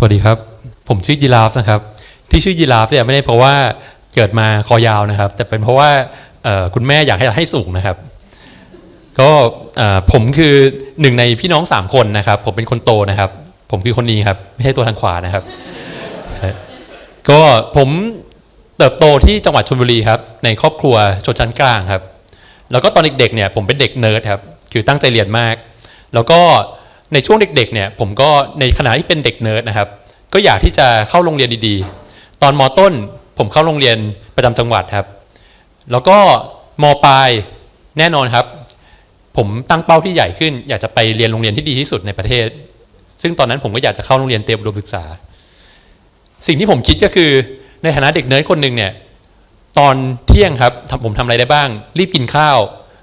สวัสดีครับ ผมชื่อยีราฟนะครับ ที่ชื่อยีราฟเนี่ยไม่ได้เพราะว่าเกิดมาคอยาวนะครับ แต่เป็นเพราะว่าคุณแม่อยากให้ให้สูงนะครับ ก็ผมคือหนึ่งในพี่น้องสามคนนะครับ ผมเป็นคนโตนะครับ ผมคือคนนี้ครับ ไม่ใช่ตัวทางขวานะครับ ก็ผมเติบโตที่จังหวัดชลบุรีครับ ในครอบครัวชนชั้นกลางครับ แล้วก็ตอนเด็กๆเนี่ยผมเป็นเด็กเนิร์ดครับ คือตั้งใจเรียนมาก แล้วก็ ในช่วงเด็กๆเนี่ยผมก็ในขณะที่เป็นเด็กเนิร์ดนะครับ ก็อยากที่จะเข้าโรงเรียนดีๆ ตอนมต้นผมเข้าโรงเรียนประจำจังหวัดครับ แล้วก็มปลายแน่นอนครับ ผมตั้งเป้าที่ใหญ่ขึ้น อยากจะไปเรียนโรงเรียนที่ดีที่สุดในประเทศ ซึ่งตอนนั้นผมก็อยากจะเข้าโรงเรียนเตรียมอุดมศึกษา สิ่งที่ผมคิดก็คือในฐานะเด็กเนิร์ดคนหนึ่งเนี่ยตอนเที่ยงครับผมทำอะไรได้บ้าง รีบกินข้าว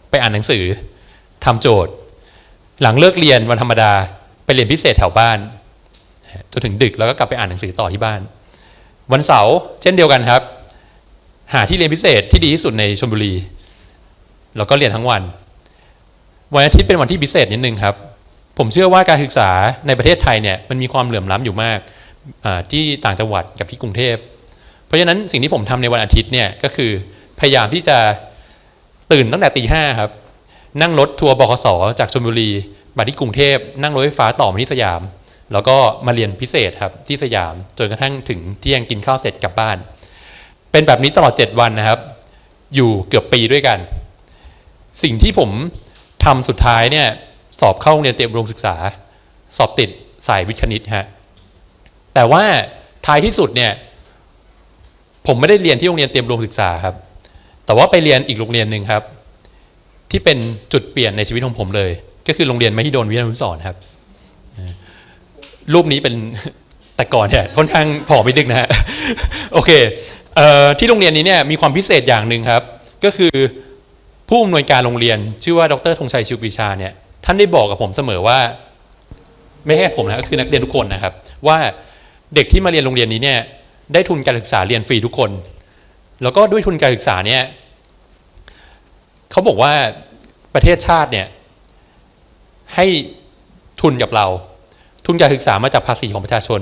ไปอ่านหนังสือทำโจทย์ หลังเลิกเรียนวันธรรมดาไปเรียนพิเศษแถวบ้านจนถึงดึกแล้วก็กลับไปอ่านหนังสือต่อที่บ้าน วันเสาร์เช่นเดียวกันครับ หาที่เรียนพิเศษที่ดีที่สุดในชลบุรี แล้วก็เรียนทั้งวัน วันอาทิตย์เป็นวันที่พิเศษนิดนึงครับ ผมเชื่อว่าการศึกษาในประเทศไทยเนี่ยมันมีความเหลื่อมล้ำอยู่มากที่ต่างจังหวัดกับที่กรุงเทพ เพราะฉะนั้นสิ่งที่ผมทำในวันอาทิตย์เนี่ยก็คือพยายามที่จะตื่นตั้งแต่ตีห้าครับ นั่งรถทัวร์บขสจากชลบุรีมาที่กรุงเทพนั่งรถไฟฟ้าต่อมาที่สยาม แล้วก็มาเรียนพิเศษครับที่สยามจนกระทั่งถึงเที่ยงกินข้าวเสร็จกลับบ้าน เป็นแบบนี้ตลอด 7 วันนะครับ อยู่เกือบปีด้วยกัน สิ่งที่ผมทำสุดท้ายเนี่ยสอบเข้าโรงเรียนเตรียมอุดมศึกษา สอบติดสายวิทย์คณิตฮะแต่ว่าท้ายที่สุดเนี่ยผมไม่ได้เรียนที่โรงเรียนเตรียมอุดมศึกษาครับ แต่ว่าไปเรียนอีกโรงเรียนหนึ่งครับ ที่เป็นจุดเปลี่ยนในชีวิตของผมเลย ก็คือโรงเรียนมหิดลวิทยานุสรณ์ครับรูปนี้เป็นแต่ก่อนเนี่ยค่อนข้างผอมไปดึกนะฮะโอเคเอ่อที่โรงเรียนนี้เนี่ยมีความพิเศษอย่างหนึ่งครับ ก็คือผู้อำนวยการโรงเรียน ชื่อว่าดรธงชัยชิวปีชาเนี่ยท่านได้บอกกับผมเสมอว่า ไม่ใช่ผมนะก็คือนักเรียนทุกคนนะครับ ว่าเด็กที่มาเรียนโรงเรียนนี้เนี่ยได้ทุนการศึกษาเรียนฟรีทุกคน แล้วก็ด้วยทุนการศึกษาเนี่ยเขาบอกว่า ประเทศชาติเนี่ยให้ทุนกับเรา ทุนการศึกษามาจากภาษีของประชาชน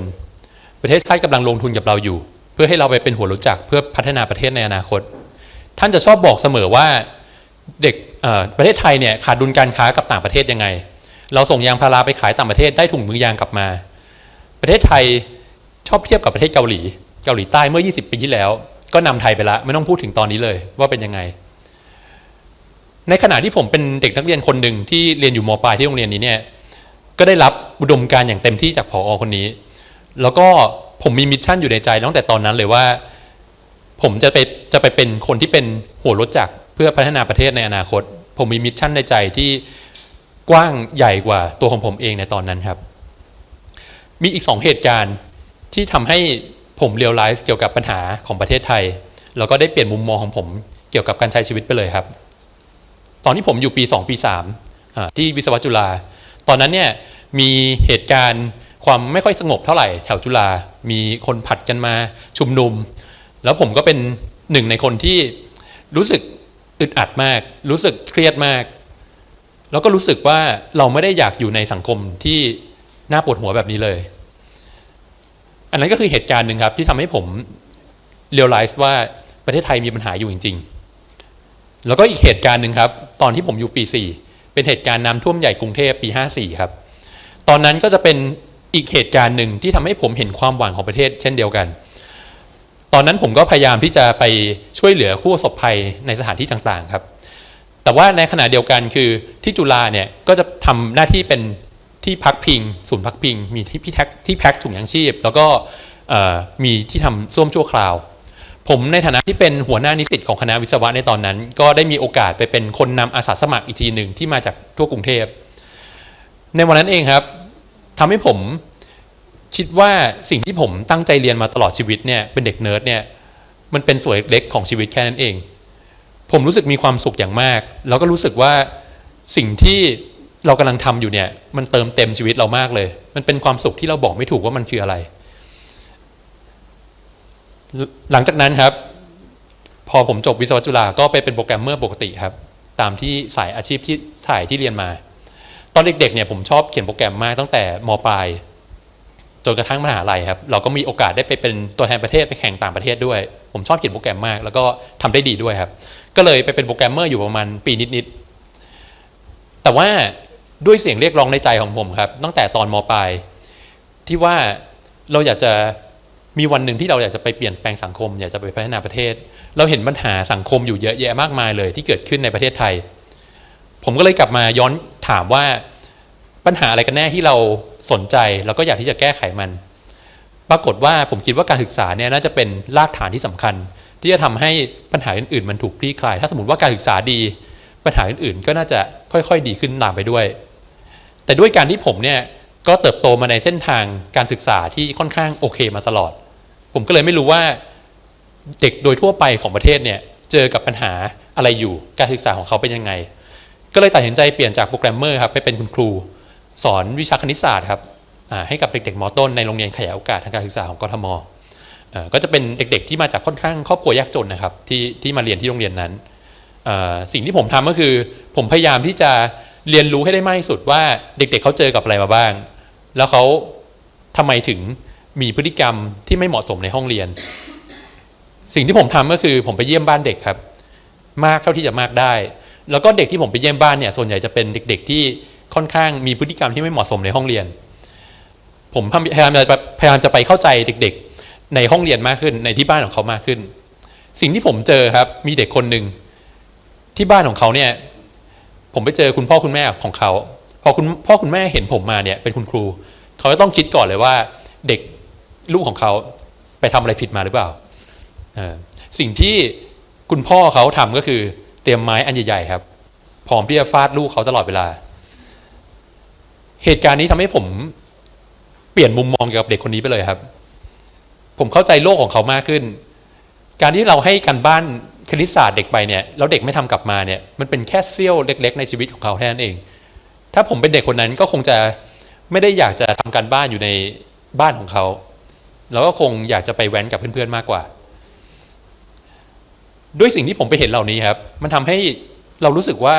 ประเทศชาติกำลังลงทุนกับเราอยู่ เพื่อให้เราไปเป็นหัวรู้จักเพื่อพัฒนาประเทศในอนาคต ท่านจะชอบบอกเสมอว่าเด็กเอ่อประเทศไทยเนี่ยขาดดุลการค้ากับต่างประเทศยังไง เราส่งยางพาราไปขายต่างประเทศได้ถุงมือยางกลับมา ประเทศไทยชอบเทียบกับประเทศเกาหลี เกาหลีใต้เมื่อ 20 ปีที่แล้ว ก็นำไทยไปละไม่ต้องพูดถึงตอนนี้เลยว่าเป็นยังไง ในขณะที่ผมเป็นเด็กนักเรียนคนหนึ่งที่เรียนอยู่มปลายที่โรงเรียนนี้เนี่ยก็ได้รับอุดมการณ์อย่างเต็มที่จากผออคนนี้ แล้วก็ผมมีมิชชั่นอยู่ในใจตั้งแต่ตอนนั้นเลยว่า ผมจะไปจะไปเป็นคนที่เป็นหัวรถจักรเพื่อพัฒนาประเทศในอนาคต ผมมีมิชชั่นในใจที่กว้างใหญ่กว่าตัวของผมเองในตอนนั้นครับ มีอีกสองเหตุการณ์ที่ทำให้ผมเรียลไลซ์เกี่ยวกับปัญหาของประเทศไทย แล้วก็ได้เปลี่ยนมุมมองของผมเกี่ยวกับการใช้ชีวิตไปเลยครับ ตอนที่ผมอยู่ปี 2 ปี 3 ที่วิศวะจุฬาตอนนั้นเนี่ยมีเหตุการณ์ความไม่ค่อยสงบเท่าไหร่แถวจุฬามีคนผัดกันมาชุมนุม แล้วผมก็เป็นหนึ่งในคนที่รู้สึกอึดอัดมาก รู้สึกเครียดมาก แล้วก็รู้สึกว่าเราไม่ได้อยากอยู่ในสังคมที่น่าปวดหัวแบบนี้เลย อันนั้นก็คือเหตุการณ์หนึ่งครับที่ทำให้ผมเรียลไลซ์ว่าประเทศไทยมีปัญหาอยู่จริง ๆ แล้วก็อีกเหตุการณ์หนึ่งครับ ตอนที่ผมอยู่ปี 4 เป็นเหตุการณ์น้ำท่วมใหญ่กรุงเทพปี 54 ครับ ตอนนั้นก็จะเป็นอีกเหตุการณ์หนึ่งที่ทำให้ผมเห็นความหวังของประเทศ เช่นเดียวกัน ตอนนั้นผมก็พยายามที่จะไปช่วยเหลือผู้ประสบภัยในสถานที่ต่างๆครับ แต่ว่าในขณะเดียวกันคือที่จุฬาเนี่ยก็จะทำหน้าที่เป็นที่พักพิงศูนย์พักพิง มีที่พี่แท็กที่แพ็คถุงยางชีพ แล้วก็มีที่ทำส้วมชั่วคราว ผมในฐานะที่เป็นหัวหน้านิสิตของคณะวิศวะในตอนนั้น ก็ได้มีโอกาสไปเป็นคนนำอาสาสมัครอีกทีหนึ่งที่มาจากทั่วกรุงเทพ ในวันนั้นเองครับทำให้ผมคิดว่าสิ่งที่ผมตั้งใจเรียนมาตลอดชีวิตเนี่ยเป็นเด็กเนิร์ดเนี่ยมันเป็นส่วนเล็กๆของชีวิตแค่นั้นเอง ผมรู้สึกมีความสุขอย่างมาก แล้วก็รู้สึกว่าสิ่งที่เรากำลังทำอยู่เนี่ยมันเติมเต็มชีวิตเรามากเลย มันเป็นความสุขที่เราบอกไม่ถูกว่ามันคืออะไร หลังจากนั้นครับ พอผมจบวิศวะจุฬาก็ไปเป็นโปรแกรมเมอร์ปกติครับ ตามที่สายอาชีพที่สายที่เรียนมา ตอนเด็กๆเนี่ยผมชอบเขียนโปรแกรมมากตั้งแต่มปลายจนกระทั่งมหาลัยครับ เราก็มีโอกาสได้ไปเป็นตัวแทนประเทศไปแข่งต่างประเทศด้วย ผมชอบเขียนโปรแกรมมาก แล้วก็ทำได้ดีด้วยครับ ก็เลยไปเป็นโปรแกรมเมอร์อยู่ประมาณปีนิดๆแต่ว่าด้วยเสียงเรียกร้องในใจของผมครับ ตั้งแต่ตอนมปลายที่ว่าเราอยากจะ มีวันหนึ่งที่เราอยากจะไปเปลี่ยนแปลงสังคม อยากจะไปพัฒนาประเทศ เราเห็นปัญหาสังคมอยู่เยอะแยะมากมายเลย ที่เกิดขึ้นในประเทศไทย ผมก็เลยกลับมาย้อนถามว่าปัญหาอะไรกันแน่ที่เราสนใจแล้วก็อยากที่จะแก้ไขมัน ปรากฏว่าผมคิดว่าการศึกษาเนี่ยน่าจะเป็นรากฐานที่สำคัญ ที่จะทำให้ปัญหาอื่นๆ มันถูกคลี่คลาย ถ้าสมมติว่าการศึกษาดี ปัญหาอื่นๆ ก็น่าจะค่อยๆ ดีขึ้นตามไปด้วย แต่ด้วยการที่ผมเนี่ยก็เติบโตมาในเส้นทางการศึกษาที่ค่อนข้างโอเคมาตลอด ผมก็เลยไม่รู้ว่าเด็กโดยทั่วไปของประเทศเนี่ยเจอกับปัญหาอะไรอยู่การศึกษาของเขาเป็นยังไง ก็เลยตัดสินใจเปลี่ยนจากโปรแกรมเมอร์ครับไปเป็นคุณครู สอนวิชาคณิตศาสตร์ครับให้กับเด็กๆมอต้นในโรงเรียนขยายโอกาสทางการศึกษาของกทมก็จะเป็นเด็กๆที่มาจากค่อนข้างครอบครัวยากจนนะครับที่ที่มาเรียนที่โรงเรียนนั้น สิ่งที่ผมทำก็คือ ผมพยายามที่จะเรียนรู้ให้ได้มากที่สุดว่าเด็กๆเขาเจอกับอะไรมาบ้าง แล้วเขาทำไมถึง มีพฤติกรรมที่ไม่เหมาะสมในห้องเรียน สิ่งที่ผมทำก็คือผมไปเยี่ยมบ้านเด็กครับ มากเท่าที่จะมากได้ แล้วก็เด็กที่ผมไปเยี่ยมบ้านเนี่ยส่วนใหญ่จะเป็นเด็ก ๆ ที่ค่อนข้างมีพฤติกรรมที่ไม่เหมาะสมในห้องเรียน ผมพยายามจะพยายามจะไปเข้าใจเด็ก ๆ ในห้องเรียนมากขึ้นในที่บ้านของเขามากขึ้น สิ่งที่ผมเจอครับมีเด็กคนหนึ่งที่บ้านของเขาเนี่ยผมไปเจอคุณพ่อคุณแม่ของเขาพอคุณพ่อคุณแม่เห็นผมมาเนี่ยเป็นคุณครู เขาจะต้องคิดก่อนเลยว่าเด็ก ลูกของเขาไปทำอะไรผิดมาหรือเปล่า สิ่งที่คุณพ่อเขาทำก็คือเตรียมไม้อันใหญ่ๆครับ พร้อมที่จะฟาดลูกเขาตลอดเวลา เหตุการณ์นี้ทำให้ผมเปลี่ยนมุมมองเกี่ยวกับเด็กคนนี้ไปเลยครับ ผมเข้าใจโลกของเขามากขึ้น การที่เราให้การบ้านคณิตศาสตร์เด็กไปเนี่ยแล้วเด็กไม่ทำกลับมาเนี่ยมันเป็นแค่เสี้ยวเล็ก ๆ ในชีวิตของเขาแค่นั้นเอง ถ้าผมเป็นเด็กคนนั้นก็คงจะไม่ได้อยากจะทำการบ้านอยู่ในบ้านของเขา แล้วก็คงอยากจะไปแว้นกับเพื่อนๆมากกว่า ด้วยสิ่งที่ผมไปเห็นเหล่านี้ครับ มันทำให้เรารู้สึกว่า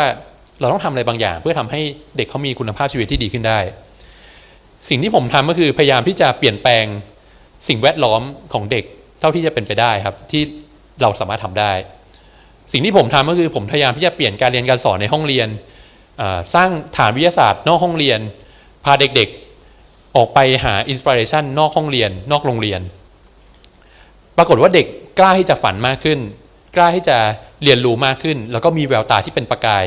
เราต้องทำอะไรบางอย่าง เพื่อทำให้เด็กเขามีคุณภาพชีวิตที่ดีขึ้นได้ สิ่งที่ผมทำก็คือพยายามที่จะเปลี่ยนแปลงสิ่งแวดล้อมของเด็กเท่าที่จะเป็นไปได้ครับ ที่เราสามารถทำได้ สิ่งที่ผมทำก็คือผมพยายามที่จะเปลี่ยนการเรียนการสอนในห้องเรียนสร้างฐานวิทยาศาสตร์นอกห้องเรียน พาเด็กๆ ออกไปหาอินสปิเรชันนอกห้องเรียน นอกโรงเรียน ปรากฏว่าเด็กกล้าที่จะฝันมากขึ้น กล้าที่จะเรียนรู้มากขึ้น แล้วก็มีแววตาที่เป็นประกาย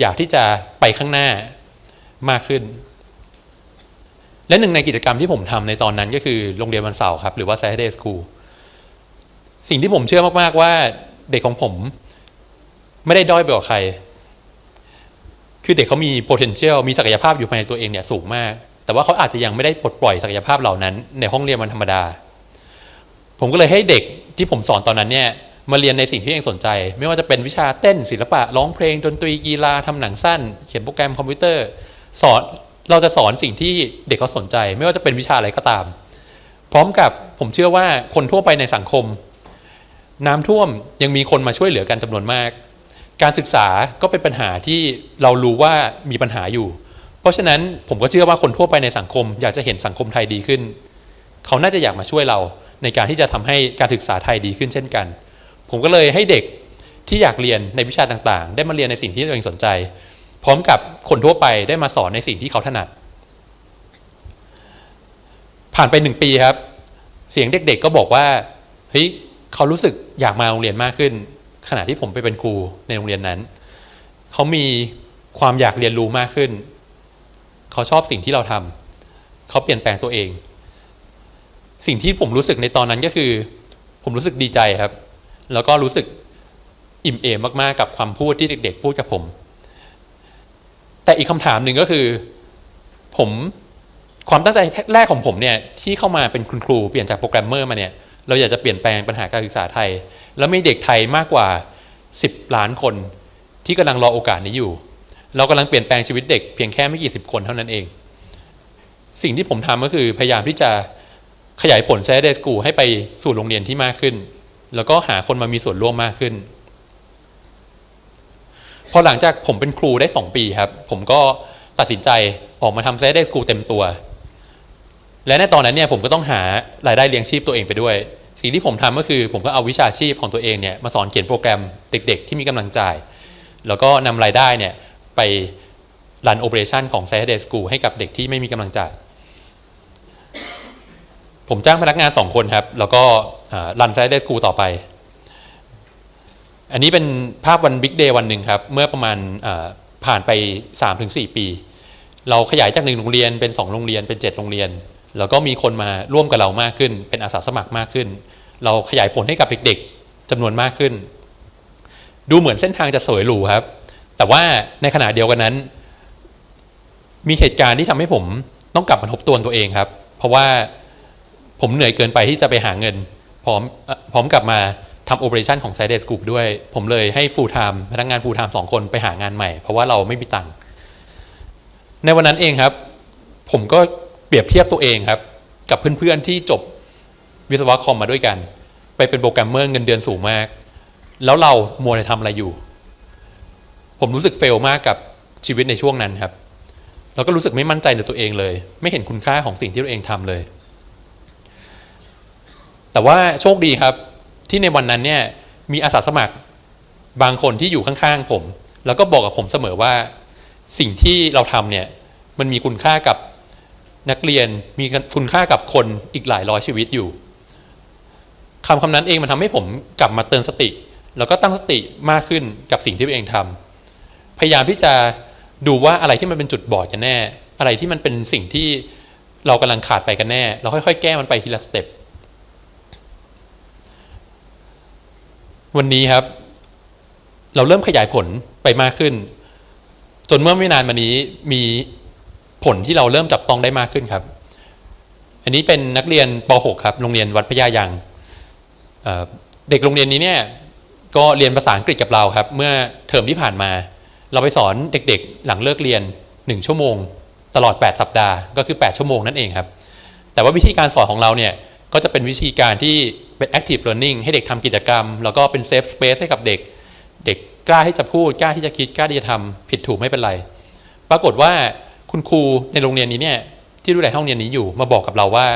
อยากที่จะไปข้างหน้ามากขึ้น และหนึ่งในกิจกรรมที่ผมทำในตอนนั้นก็คือโรงเรียนวันเสาร์ครับหรือว่า Saturday School สิ่งที่ผมเชื่อมาก ๆ ว่าเด็กของผมไม่ได้ด้อยไปกว่าใคร คือเด็กเขามี potential มีศักยภาพอยู่ภายในตัวเองเนี่ยสูงมาก แต่ว่าเขาอาจจะยังไม่ได้ปลดปล่อยศักยภาพเหล่านั้น ในห้องเรียนวันธรรมดา ผมก็เลยให้เด็กที่ผมสอนตอนนั้นเนี่ยมาเรียนในสิ่งที่เองสนใจ ไม่ว่าจะเป็นวิชาเต้นศิลปะร้องเพลงดนตรีกีฬาทำหนังสั้น เขียนโปรแกรมคอมพิวเตอร์ สอนเราจะสอนสิ่งที่เด็กเขาสนใจ ไม่ว่าจะเป็นวิชาอะไรก็ตาม พร้อมกับผมเชื่อว่าคนทั่วไปในสังคม น้ำท่วมยังมีคนมาช่วยเหลือกันจำนวนมาก การศึกษาก็เป็นปัญหาที่เรารู้ว่ามีปัญหาอยู่ เพราะฉะนั้นผมก็เชื่อว่าคนทั่วไปในสังคม อยากจะเห็นสังคมไทยดีขึ้น เขาน่าจะอยากมาช่วยเราในการที่จะทำให้การศึกษาไทยดีขึ้นเช่นกัน ผมก็เลยให้เด็กที่อยากเรียนในวิชาต่างๆ ได้มาเรียนในสิ่งที่ตัวเองสนใจ พร้อมกับคนทั่วไปได้มาสอนในสิ่งที่เขาถนัด ผ่านไปหนึ่งปีครับ เสียงเด็กๆก็บอกว่าเฮ้ยเขารู้สึกอยากมาโรงเรียนมากขึ้น ขณะที่ผมไปเป็นครูในโรงเรียนนั้น เขามีความอยากเรียนรู้มากขึ้น เขาชอบสิ่งที่เราทำเขาเปลี่ยนแปลงตัวเอง สิ่งที่ผมรู้สึกในตอนนั้นก็คือ ผมรู้สึกดีใจครับ แล้วก็รู้สึกอิ่มเอมมากๆกับความพูดที่เด็ก ๆ พูดกับผม แต่อีกคำถามหนึ่งก็คือ ผมความตั้งใจแรกของผมเนี่ยที่เข้ามาเป็นคุณครูเปลี่ยนจากโปรแกรมเมอร์มาเนี่ยเราอยากจะเปลี่ยนแปลงปัญหาการศึกษาไทย แล้วมีเด็กไทยมากกว่า 10 ล้านคนที่กำลังรอโอกาสนี้อยู่ เรากำลังเปลี่ยนแปลงชีวิตเด็กเพียงแค่ไม่กี่สิบคนเท่านั้นเอง สิ่งที่ผมทำก็คือพยายามที่จะขยายผล Saturday School ให้ไปสู่โรงเรียนที่มากขึ้น แล้วก็หาคนมามีส่วนร่วมมากขึ้น พอหลังจากผมเป็นครูได้ 2 ปีครับ ผมก็ตัดสินใจออกมาทำ Saturday School เต็มตัว และในตอนนั้นเนี่ยผมก็ต้องหารายได้เลี้ยงชีพตัวเองไปด้วย สิ่งที่ผมทำก็คือ ผมก็เอาวิชาชีพของตัวเองเนี่ยมาสอนเขียนโปรแกรมเด็ก ๆ ที่มีกำลังจ่าย แล้วก็นำรายได้เนี่ย ไปรันโอเปอเรชันของ Saturday School ให้กับเด็กที่ไม่มีกำลังจ่าย ผมจ้างพนักงาน 2 คนครับ แล้วก็รัน Saturday School ต่อไป อันนี้เป็นภาพวันบิ๊กเดย์วันหนึ่งครับ เมื่อประมาณอ่าผ่านไป 3-4 ปี เราขยายจากหนึ่งโรงเรียนเป็น 2 โรงเรียนเป็น 7 โรงเรียน แล้วก็มีคนมาร่วมกับเรามากขึ้น เป็นอาสาสมัครมากขึ้น เราขยายผลให้กับเด็กๆจำนวนมากขึ้น ดูเหมือนเส้นทางจะสวยหรูครับ แต่ว่าในขณะเดียวกันนั้น มีเหตุการณ์ที่ทำให้ผมต้องกลับมาทบทวนตัวเองครับ เพราะว่าผมเหนื่อยเกินไปที่จะไปหาเงิน พร้อมพร้อมกลับมาทำโอเปอเรชันของ s i d e Scoop ด้วย ผมเลยให้ full time พนักงาน full time สองคนไปหางานใหม่ เพราะว่าเราไม่มีตังค์ในวันนั้นเองครับ ผมก็เปรียบเทียบตัวเองครับ กับเพื่อนๆที่จบวิศวะคอมมาด้วยกัน ไปเป็นโปรแกรมเมอร์เงินเดือนสูงมาก แล้วเรามัวแต่ทำอะไรอยู่ ผมรู้สึกเฟลมากกับชีวิตในช่วงนั้นครับ แล้วก็รู้สึกไม่มั่นใจในตัวเองเลย ไม่เห็นคุณค่าของสิ่งที่ตัวเองทำเลย แต่ว่าโชคดีครับ ที่ในวันนั้นเนี่ยมีอาสาสมัครบางคนที่อยู่ข้างๆผม แล้วก็บอกกับผมเสมอว่า สิ่งที่เราทำเนี่ยมันมีคุณค่ากับนักเรียนมีคุณค่ากับคนอีกหลายร้อยชีวิตอยู่คำคำนั้นเองมันทำให้ผมกลับมาเตือนสติ แล้วก็ตั้งสติมากขึ้นกับสิ่งที่ตัวเองทำ พยายามที่จะดูว่าอะไรที่มันเป็นจุดบอดกันแน่ อะไรที่มันเป็นสิ่งที่เรากำลังขาดไปกันแน่ เราค่อยๆ แก้มันไปทีละสเต็ปวันนี้ครับ เราเริ่มขยายผลไปมากขึ้น จนเมื่อไม่นานมานี้มีผลที่เราเริ่มจับต้องได้มากขึ้นครับ อันนี้เป็นนักเรียนป .6 ครับโรงเรียนวัดพญายังเเด็กโรงเรียนนี้เนี่ยก็เรียนภาษาอังกฤษกับเราครับ เมื่อเทอมที่ผ่านมา เราไปสอนเด็กๆ หลังเลิกเรียน 1 ชั่วโมง ตลอด 8 สัปดาห์ก็คือ 8 ชั่วโมงนั่นเองครับ แต่ว่าวิธีการสอนของเราเนี่ยก็จะเป็นวิธีการที่เป็น active learning ให้เด็กทำกิจกรรม แล้วก็เป็น safe space ให้กับเด็ก เด็กกล้าที่จะพูดกล้าที่จะคิดกล้าที่จะทำผิดถูกไม่เป็นไร ปรากฏว่าคุณครูในโรงเรียนนี้เนี่ยที่ดูแลห้องเรียนนี้อยู่มาบอกกับเราว่า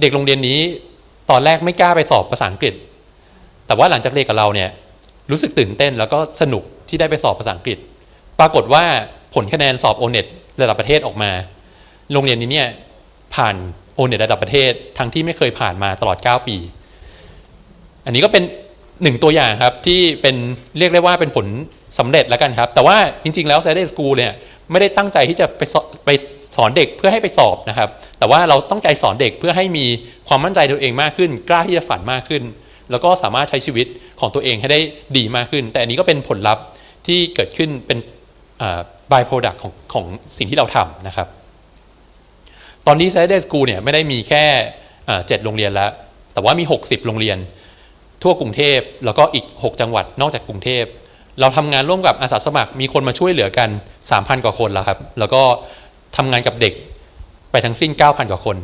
เด็กโรงเรียนนี้ตอนแรกไม่กล้าไปสอบภาษาอังกฤษ แต่ว่าหลังจากเรียนกับเราเนี่ยรู้สึกตื่นเต้นแล้วก็สนุก ที่ได้ไปสอบภาษาอังกฤษ ปรากฏว่าผลคะแนนสอบโอเน็ตระดับประเทศออกมา โรงเรียนนี้เนี่ยผ่านโอเน็ตระดับประเทศ ทั้งที่ไม่เคยผ่านมาตลอด 9 ปี อันนี้ก็เป็นหนึ่งตัวอย่างครับที่เป็นเรียกได้ว่าเป็นผลสำเร็จแล้วกันครับ แต่ว่าจริง ๆ แล้ว Saturday School เนี่ยไม่ได้ตั้งใจที่จะไปสไปสอนเด็กเพื่อให้ไปสอบนะครับ แต่ว่าเราต้องใจสอนเด็กเพื่อให้มีความมั่นใจตัวเองมากขึ้น กล้าที่จะฝันมากขึ้น แล้วก็สามารถใช้ชีวิตของตัวเองให้ได้ดีมากขึ้น แต่อันนี้ก็เป็นผลลัพธ์ ที่เกิดขึ้นเป็นบายโปรดักต์ของของสิ่งที่เราทำนะครับ ตอนนี้ Saturday School เนี่ยไม่ได้มีแค่เจ็ดโรงเรียนแล้ว แต่ว่ามี 60 โรงเรียน ทั่วกรุงเทพแล้วก็อีก 6 จังหวัดนอกจากกรุงเทพ เราทำงานร่วมกับอาสาสมัครมีคนมาช่วยเหลือกัน 3,000 กว่าคนแล้วครับ แล้วก็ทำงานกับเด็กไปทั้งสิ้น 9,000 กว่าคน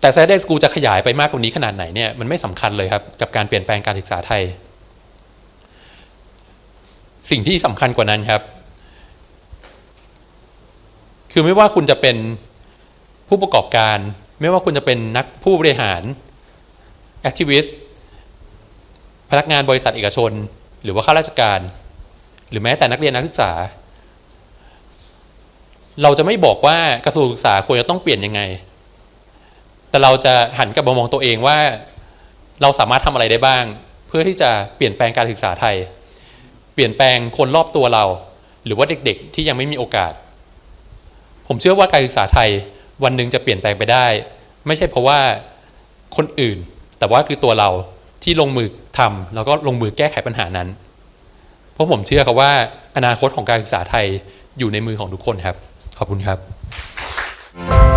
แต่ Saturday School จะขยายไปมากกว่านี้ขนาดไหนเนี่ยมันไม่สำคัญเลยครับกับการเปลี่ยนแปลงการศึกษาไทย สิ่งที่สำคัญกว่านั้นครับ คือไม่ว่าคุณจะเป็นผู้ประกอบการ ไม่ว่าคุณจะเป็นนักผู้บริหารแอคทิวิสต์พนักงานบริษัทเอกชน หรือว่าข้าราชการ หรือแม้แต่นักเรียนนักศึกษา เราจะไม่บอกว่ากระทรวงศึกษาควรจะต้องเปลี่ยนยังไง แต่เราจะหันกลับมามองตัวเองว่า เราสามารถทำอะไรได้บ้าง เพื่อที่จะเปลี่ยนแปลงการศึกษาไทย เปลี่ยนแปลงคนรอบตัวเรา หรือว่าเด็กๆ ที่ยังไม่มีโอกาส ผมเชื่อว่าการศึกษาไทยวันหนึ่งจะเปลี่ยนแปลงไปได้ ไม่ใช่เพราะว่าคนอื่น แต่ว่าคือตัวเราที่ลงมือทำแล้วก็ลงมือแก้ไขปัญหานั้น เพราะผมเชื่อครับว่าอนาคตของการศึกษาไทยอยู่ในมือของทุกคนครับ ขอบคุณครับ